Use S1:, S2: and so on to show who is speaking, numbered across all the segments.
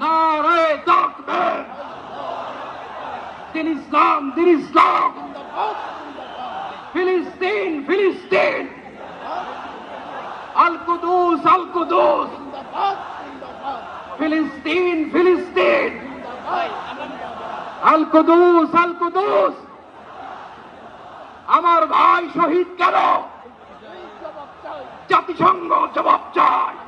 S1: নারে তাকবীর দিন ইসলাম ইসলাম। ফিলিস্তিন ফিলিস্তিন। ফিলিস্তিন ফিলিস্তিন। আমার ভাই শহীদ কেন? জাতিসংঘ জবাব চায়।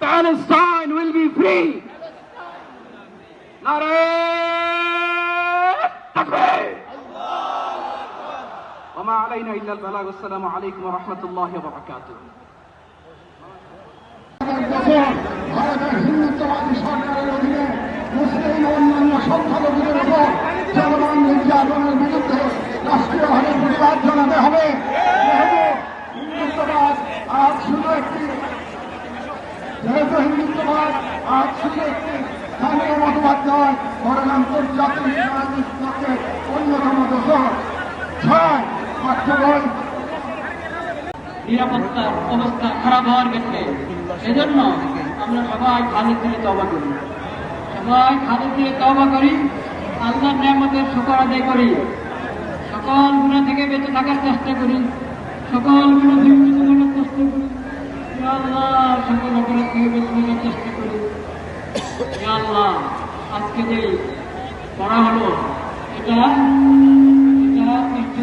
S1: Palestine will be free نعرة تكبير وما علينا إلا البلاغ والسلام عليكم ورحمة الله وبركاته
S2: দেশে ভারতের হিন্দুত্ববাদী সরকারের অধীনে মুসলিম ও অন্যান্য সংখ্যালঘুদের উপর চলমান নির্যাতনের বিরুদ্ধে রাষ্ট্রীয়ভাবে প্রতিবাদ জানাতে হবে যেহেতু হিন্দুত্ববাদ আজ শুধু একটি যেহেতু
S3: নিরাপত্তার অবস্থা খারাপ হওয়ার ক্ষেত্রে সেজন্য আমরা সবাই খালি দিয়ে তবা করি। সবাই খালি দিয়ে তবা করি, আল্লাহর নিয়ামতের শুকর আদায় করি। সকল গুণা থেকে বেঁচে থাকার চেষ্টা করি, সকল গুণা থেকে চেষ্টা করি। আল্লাহ সকল অপরাধ থেকে আজকে যে পড়া হলো এটা